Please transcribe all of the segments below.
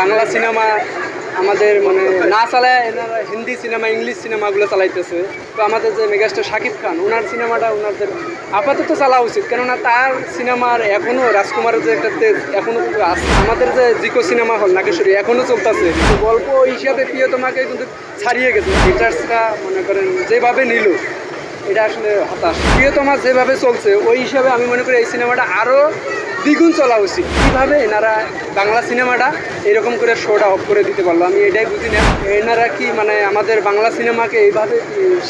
Bangla cinema আমাদের মানে না চালায় এনারা হিন্দি সিনেমা, ইংলিশ সিনেমাগুলো চালাইতেছে। তো আমাদের যে মেগাস্টার শাকিব খান ওনার সিনেমাটা ওনাদের আপাতত চালা উচিত। কেননা তার সিনেমার এখনও রাজকুমারের যে একটা তেজ এখনও আছে। আমাদের যে জিকো সিনেমা হল, নাগেশ্বরী এখনও চলতেছে। গল্প হিসাবে প্রিয় তোমাকে কিন্তু ছাড়িয়ে গেছে। রিটার্সটা মনে করেন যেভাবে নিল, এটা আসলে হতাশ। প্রিয়তমা যেভাবে চলছে, ওই হিসাবে আমি মনে করি এই সিনেমাটা আরও দ্বিগুণ চলা উচিত। কীভাবে এনারা বাংলা সিনেমাটা এরকম করে শোটা অফ করে দিতে পারল? আমি এটাই বুঝি না। এনারা কি মানে আমাদের বাংলা সিনেমাকে এইভাবে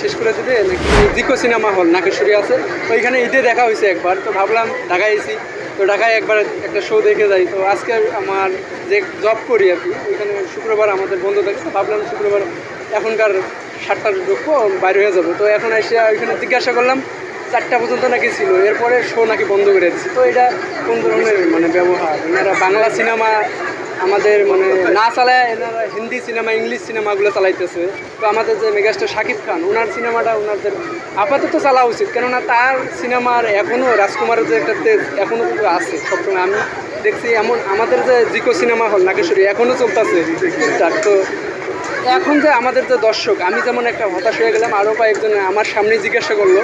শেষ করে দেবে? নাকি জিকো সিনেমা হল নাকেশ্বরী আছে? ওইখানে ঈদে দেখা হয়েছে একবার। তো ভাবলাম ঢাকায় এসি। তো ঢাকায় একবার একটা শো দেখে যাই। তো আজকে আমার যে জব করি আর কি, ওইখানে শুক্রবার আমাদের বন্ধ থাকে। তো ভাবলাম শুক্রবার এখনকার সাতটার ঢুকবো, বাইরে হয়ে যাব। তো এখন এসে ওইখানে জিজ্ঞাসা করলাম চারটা পর্যন্ত নাকি ছিল, এরপরে শো নাকি বন্ধ করে দিচ্ছে তো এটা কোন ধরনের মানে ব্যবহার? এনারা বাংলা সিনেমা আমাদের মানে না চালায়, এনারা হিন্দি সিনেমা, ইংলিশ সিনেমাগুলো চালাইতেছে। তো আমাদের যে মেগাস্টার শাকিব খান, ওনার সিনেমাটা ওনাদের আপাতত চালা উচিত, কেননা তার সিনেমার এখনও রাজকুমারের যে একটা তেজ এখনও কিন্তু আছে সবসময়। আমি দেখছি এমন, আমাদের যে জিকো সিনেমা হল, নাগেশ্বরী এখনও চলতেছে তার। তো এখন যে আমাদের যে দর্শক, আমি যেমন একটা হতাশ হয়ে গেলাম আরও কয়েকজন আমার সামনে জিজ্ঞাসা করল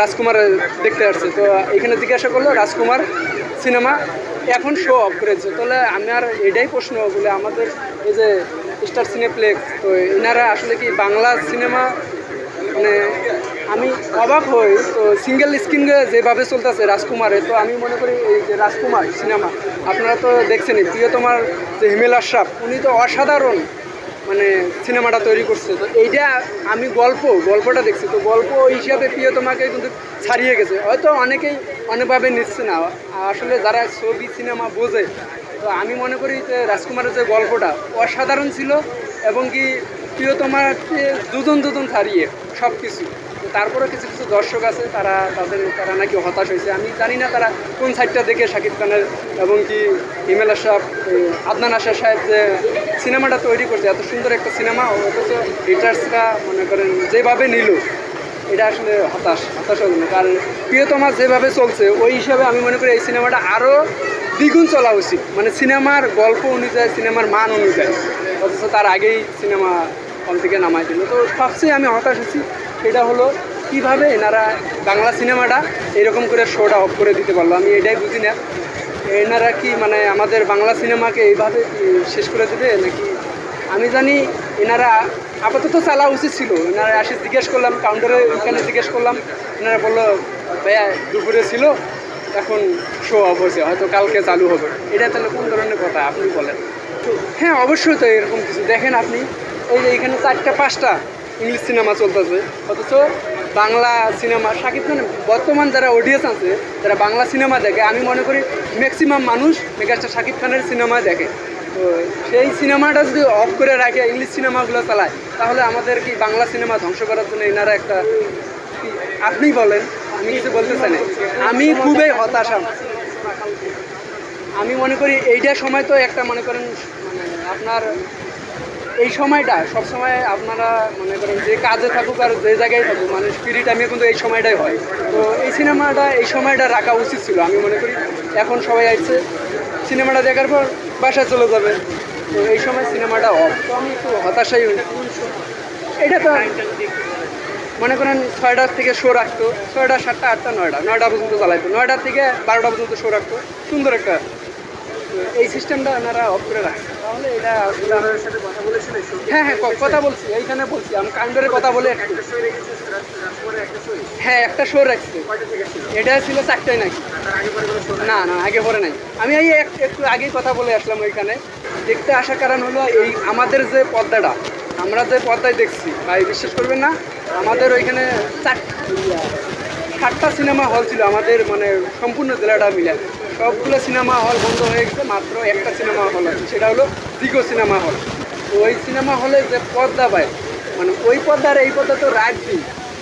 রাজকুমার দেখতে আসছে। তো এখানে জিজ্ঞাসা করল, রাজকুমার, সিনেমা এখন শো অফ করেছে। তাহলে আমি আর এটাই প্রশ্ন বলে, আমাদের এই যে স্টার সিনেপ্লেক্স তো এনারা আসলে কি বাংলা সিনেমা মানে আমি অবাক হই, তো সিঙ্গেল স্ক্রিন যেভাবে চলতেছে রাজকুমারে তো আমি মনে করি এই যে রাজকুমার সিনেমা, আপনারা তো দেখছেনই, প্রিয়তমার যে হিমেল আশরাফ, উনি তো অসাধারণ। মানে সিনেমাটা তৈরি করছে। তো এইটা আমি গল্প, গল্পটা দেখছি। তো গল্প হিসাবে প্রিয় তোমাকে কিন্তু ছাড়িয়ে গেছে। হয়তো অনেকেই অনেকভাবে নিচ্ছে না। আসলে যারা ছবি, সিনেমা বোঝে, তো আমি মনে করি যে রাজকুমারের যে গল্পটা অসাধারণ ছিল এবং কি প্রিয়তমাকে দুজন দুজন ছাড়িয়ে সব কিছু তো তারপরে কিছু কিছু দর্শক আছে, তারা তাদের, তারা নাকি হতাশ হয়েছে। আমি জানি না তারা কোন সাইডটা দেখে শাকিব খানের এবং কি হিমেল এই আদনান আশার সাহেব যে সিনেমাটা তৈরি করছে, এত সুন্দর একটা সিনেমা, অথচ রিটার্সরা মনে করেন যেভাবে নিল, এটা আসলে হতাশ, হতাশাজনক। আর প্রিয়তমা যেভাবে চলছে, ওই হিসাবে আমি মনে করি এই সিনেমাটা আরও দ্বিগুণ চলা উচিত। মানে সিনেমার গল্প অনুযায়ী, সিনেমার মান অনুযায়ী। অথচ তার আগেই সিনেমা হল থেকে নামাই দিল। তো সবচেয়ে আমি হতাশ হচ্ছি, সেটা হলো কীভাবে এনারা বাংলা সিনেমাটা এরকম করে শোটা অফ করে দিতে পারল। আমি এটাই বুঝি না। এনারা কি মানে আমাদের বাংলা সিনেমাকে এইভাবে শেষ করে দেবে নাকি? আমি জানি এনারা আপাতত চালা উচিত ছিল। এনারা আসে জিজ্ঞেস করলাম, কাউন্টারে ওইখানে জিজ্ঞেস করলাম। এনারা বলল, ভাইয়া, দুপুরে ছিল, এখন শো অফ হয়েছে, হয়তো কালকে চালু হবে। এটা তাহলে কোন ধরনের কথা? আপনি বলেন। হ্যাঁ অবশ্যই তো এরকম কিছু। দেখেন আপনি, এই যে এখানে চারটা, পাঁচটা ইংলিশ সিনেমা চলতেছে, অথচ বাংলা সিনেমা শাকিব খান বর্তমান যারা অডিয়েন্স আছে, যারা বাংলা সিনেমা দেখে, আমি মনে করি ম্যাক্সিমাম মানুষ মেগাস্টার শাকিব খানের সিনেমা দেখে। তো সেই সিনেমাটা যদি অফ করে রাখে ইংলিশ সিনেমাগুলো চালায়, তাহলে আমাদের কি বাংলা সিনেমা ধ্বংস করার জন্য এনারা একটা আপনি বলেন, আমি কিছু বলতে চাই না। আমি খুবই হতাশা। আমি মনে করি এইটা সময় তো একটা মনে করেন মানে আপনার এই সময়টা সব সময় আপনারা মনে করেন যে কাজে থাকুক আর যে জায়গায় থাকুক মানে ফ্রি টাইমে কিন্তু এই সময়টাই হয়। তো এই সিনেমাটা, এই সময়টা রাখা উচিত ছিল, আমি মনে করি। এখন সবাই আসছে, সিনেমাটা দেখার পর বাসায় চলে যাবে। তো এই সময় সিনেমাটা অফ তো আমি একটু হতাশাই হই। এটা তো মনে করেন ছয়টার থেকে শো রাখতো, ছয়টা, সাতটা, আটটা, নয়টা নয়টা পর্যন্ত চালাইতো। নয়টার থেকে বারোটা পর্যন্ত শো রাখতো। সুন্দর একটা, এই সিস্টেমটা ওনারা অফ করে রাখছে তাহলে এটা আপনার সাথে কথা বলেছেন হ্যাঁ হ্যাঁ কথা বলছি এইখানে বলছি আমি কাউন্টারে কথা বলে একটু রেখেছে? হ্যাঁ একটা শো রাখছে? এটা ছিল চারটায় নাকি? না না আগে পরে নাই। আমি এই একটু আগেই কথা বলে আসলাম ওইখানে। দেখতে আসার কারণ হলো এই আমাদের যে পর্দাটা আমরা যে পর্দায় দেখছি ভাই বিশ্বাস করবেন না আমাদের ওইখানে চার সাতটা সিনেমা হল ছিল আমাদের মানে সম্পূর্ণ জেলাটা মিলে। সবগুলো সিনেমা হল বন্ধ হয়ে গেছে, মাত্র একটা সিনেমা হল আছে, সেটা হলো দিগো সিনেমা হল। তো ওই সিনেমা হলে যে পর্দা পায় মানে ওই পর্দার এই পর্দা তো রাখবি